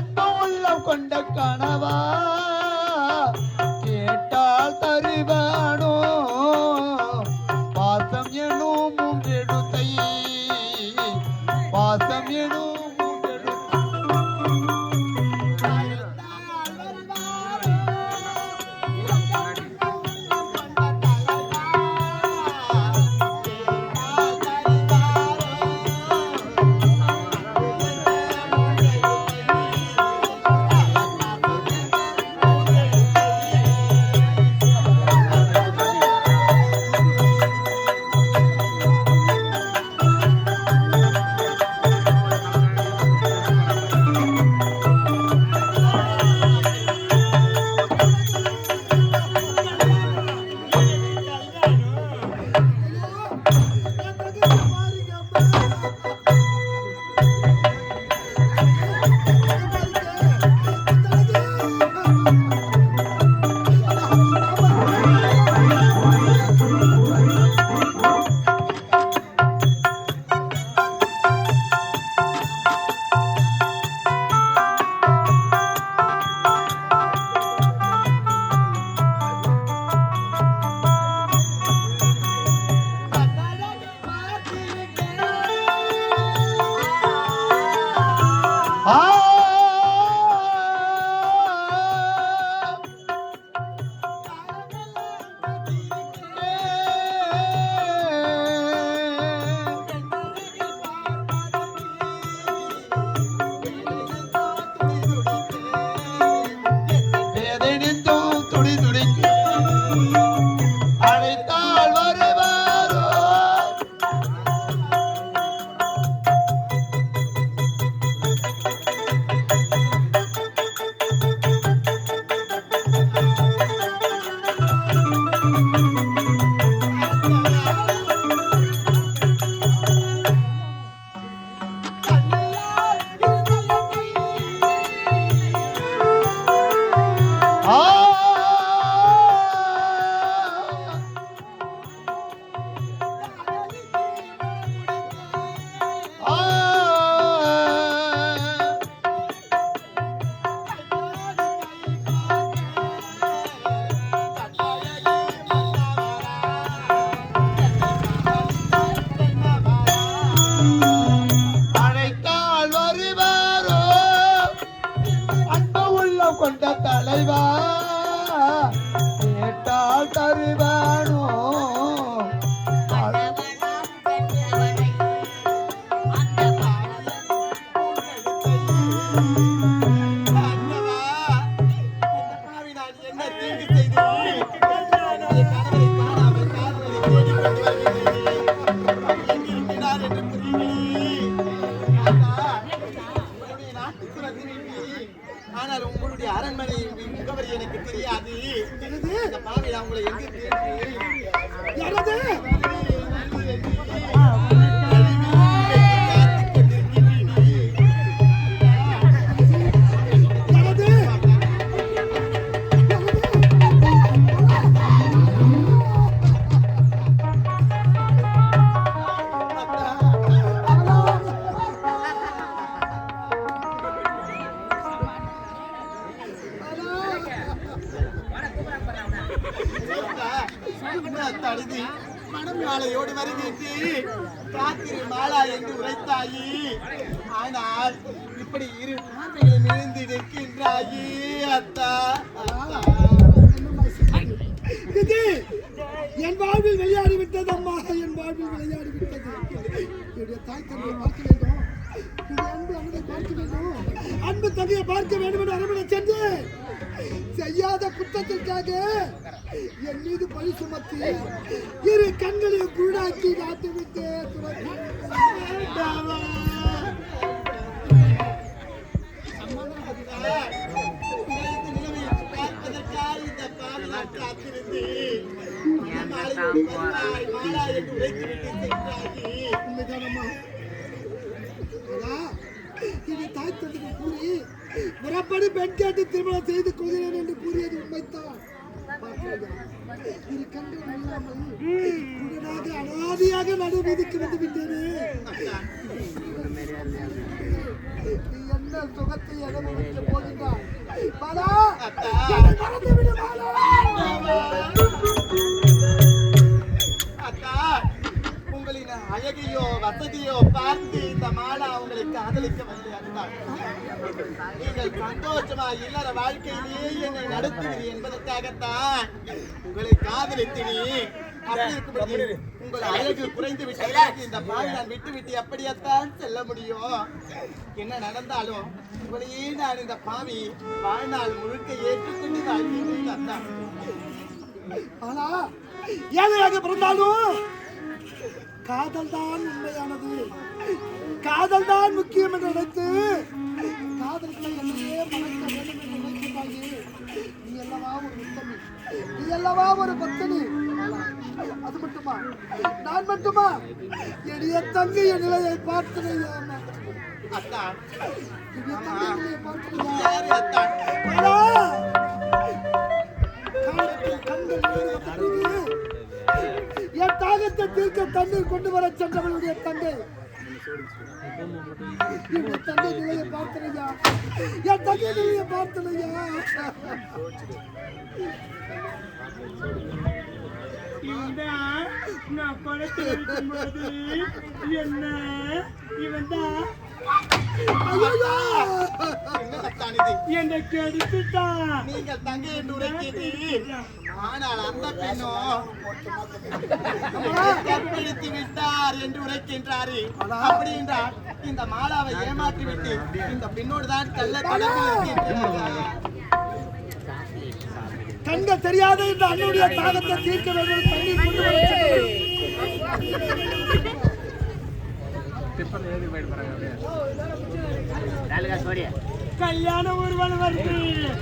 அன்பு உள்ளம் கொண்ட கனவா தடுதி மனம் மாலையோடு வருகின்றேன் காத்திரு மாலா என்று உரைத்தாயி. ஆனால் இப்படி இரு பார்வைகளும் இழந்து நிற்கின்றாயி அத்தா. இது என் வாழ்வில் விளையாடி விட்டது அம்மா என் வாழ்வில் விளையாடி விட்டது என்னுடைய தாய் தந்தை பார்க்க வேண்டும். அன்பு அவனை பார்க்க வேண்டும். அன்பு பார்க்க வேண்டும் என்று அரண்மனை சென்று செய்யாத குற்றத்திற்காக என் மீது பழி சுமத்தி இரு கண்களையும் குருடாக்கி காத்துவிட்டு பார்ப்பதற்காக இந்த உண்மைதானம்மா இது தாய் தந்தை கூறி முறைப்படி பெண் கேட்டு திருமணம் செய்து கொள்கிறேன் என்று கூறியது உண்மைத்தான் அனாதியாக நடு வீதிக்கு வந்து விட்டேனே. என்ன சுகத்தை அனுபவிக்க சந்தோஷமா இல்லற வாழ்க்கையிலேயே என்னை நடத்துவீர் என்பதற்காகத்தான் உங்களை காதலித்தினி. உங்கள் அழகு குறைந்து விட்டதற்கு இந்த பாவி நான் விட்டு விட்டு எப்படியத்தான் செல்ல முடியும்? என்ன நடந்தாலும் உங்களையே நான் இந்த பாவி வாழ்நாள் முழுக்க ஏற்றுக்கொண்டு வாழ்கின்றேன் அத்தா ஆனா ஏழையாக பிறந்தாலும் காதல் தான் உண்மையானது. காதல் தான் முக்கியம் என்று நினைத்து காதல்களை என்னையே வேண்டும் என்று நினைக்கிறாயே நீ அல்லவா ஒரு உத்தமி நீ அல்லவா ஒரு பத்தனி அது மட்டுமா நான் மட்டுமா எளிய தங்கி என் நிலையை பார்த்தனையா அத்தா என் தாகத்தை தீர்க்க தண்ணீர் கொண்டு வர சென்றவனுடைய தங்கை. என்னுடைய பார்த்தனையா என் தங்கை பார்த்தனையா நான் இருக்கும்போது என்ன இவன் தான் என்ன கெடுத்துட்டான் நீங்கள் தங்கை என்று உரைக்கிறீர் ஆனால் அந்த பெண்ணோ கற்பழித்து விட்டார் என்று உரைக்கின்றாரே அப்படி என்றால் இந்த மாலாவை ஏமாற்றி விட்டு இந்த பெண்ணோடு தான் கள்ள கண்கள் தெரியாத இந்த அண்ணுடைய தாகத்தை தீர்க்க வேண்டும். தண்ணீர் கொண்டு வர சென்றவள். கல்யாண ஊர்வலம் வருது பாலா!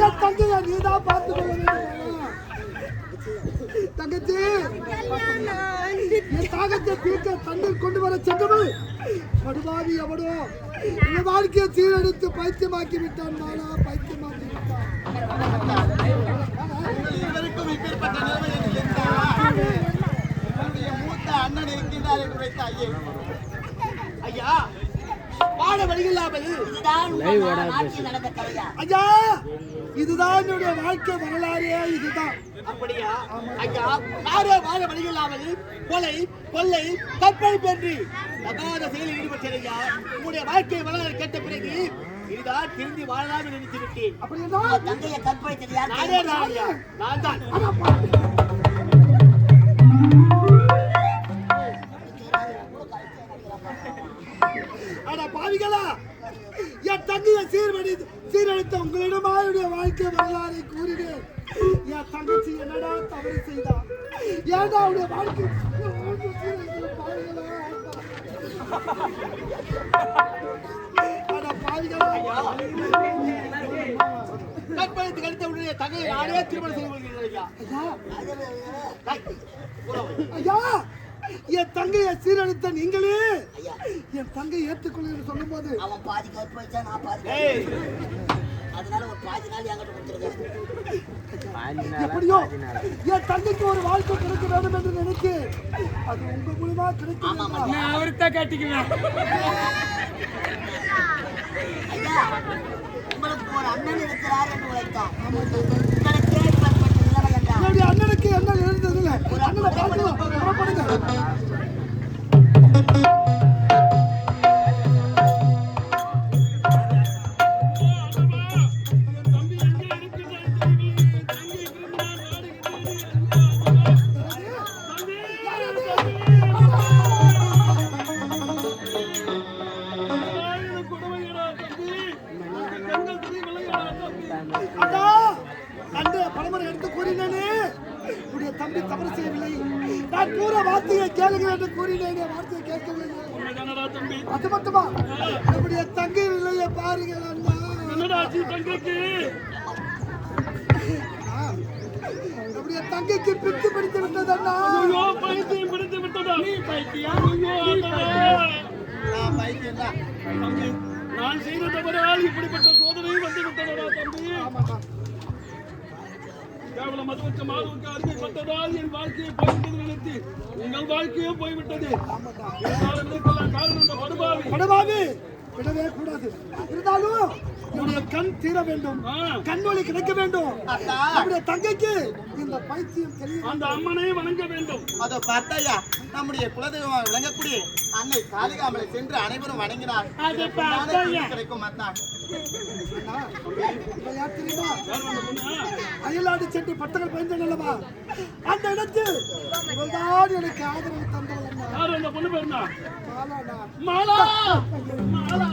என் தங்கைய நீதான் பார்த்து தங்கச்சி என் தாகத்தை தீர்க்க தண்ணீர் கொண்டு வர சென்றவள் படுபாவி எவடோ இந்த வாழ்க்கையை சீரழித்து பைத்தியமாக்கி விட்டான் நானா பைத்தியமாக்கி விட்டான் மூத்த அண்ணன் இருக்கின்றார் என்று உரைத்தாயே ஐயா பாட வழியில்லாமல் நடந்த கதையா ஐயா இதுதான் என்னுடைய வாழ்க்கை வரலாறே இதுதான். அப்படியா? ஐயா நாரே வாழ வழியில்லாமல் கொலை கொள்ளை கற்பழிப்பு என்று தகாத செயலில் ஈடுபட்டதையா உங்களுடைய வாழ்க்கை வரலாறு கேட்ட பிறகு இதுதான் திரும்பி வாழலாம் நினைத்து விட்டேன். அப்படி என்றால் தங்கையை கற்பழித்தது யார்? நானே தான் ஐயா பாவிகளா! என் தங்கையை சீர்வடி சீரழித்த உங்களிடமா என்னுடைய வாழ்க்கை வரலாறை கூறினேன். என் தங்கச்சி என்னடா தவறு செய்தா? ஏன்டா அவருடைய வாழ்க்கை பாவிகளா? அட பாவிகளா! கற்பழித்து கழித்த உடனே தகையை நானே திருமணம் செய்து கொள்கிறேன் ஐயா. ஐயா. என் தங்கையை சீரழித்த நீங்களே என் தங்கை ஏற்றுக்கொள்ள சொல்லும் போது அவன் பாதி கற்பழிச்சா நான் பாதி அதனால ஒரு பாதி நாள் என்கிட்ட கொடுத்துருக்கேன் எப்படியோ என் தங்கைக்கு ஒரு வாழ்க்கை கிடைக்க வேண்டும் என்று நினைத்து அது உங்க மூலமா கிடைக்கும் நான் அவர்தான் கட்டிக்குவேன். ஐயா உங்களுக்கு ஒரு அண்ணன் இருக்கிறார் என்று உழைத்தார் உங்களுக்கு ஏற்பட்ட நிலைமை என்றால் என்னுடைய அண்ணனுக்கு என்ன இருந்தது இல்ல அண்ணனை பார்க்கலாம் புறப்படுங்க அண்ணா அண்ணே பலமுறை எடுத்து கூறினேனே உடைய தம்பி தவறு செய்யவில்லை. நான் கூற வார்த்தையை கேளுங்க என்று கூறினேனே. வார்த்தையை கேட்கவில்லை. அது மட்டுமா? நம்முடைய தங்கை இல்லையே பாருங்கள் நம்முடைய தங்கைக்கு? பித்து பிடித்து விட்டது அண்ணா. நான் பைத்தியம் தான் நான் செய்த தவறால் இப்படிப்பட்ட சோதனை வந்து விட்டதா தம்பி? கேவலம் மதுவுக்கு மாதுவுக்கு அருமைப்பட்டதால் என் வாழ்க்கையை போய்விட்டது நினைத்து உங்கள் வாழ்க்கையும் போய்விட்டது. காரணம் இந்த படுபாவி. படபாவி! விடவே கூடாது. இருந்தாலும் என்னுடைய கண் தீர வேண்டும். ஆ, கண் வழி கிடைக்க வேண்டும். அத்தா. நம்முடைய தங்கைக்கு இந்த பைத்தியம் தெரிய அந்த அம்மனை வணங்க வேண்டும். அதோ பார்த்தாயா நம்முடைய குலதெய்வமாக விளங்கக்கூடிய அன்னை காளிகாமலை சென்று அனைவரும் வணங்கினார். கிடைக்கும் அத்தான் அயலாடு சென்று பட்டங்கள் பயந்தேன் அல்லவா? அந்த இடத்தில் இவள்தான் எனக்கு ஆதரவு தந்தவள். மாலா மாலா!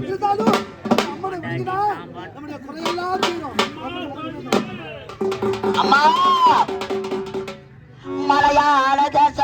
இருந்தாலும் நம்முடைய குறையெல்லாம் தீரும். அம்மா! மலையாள தேச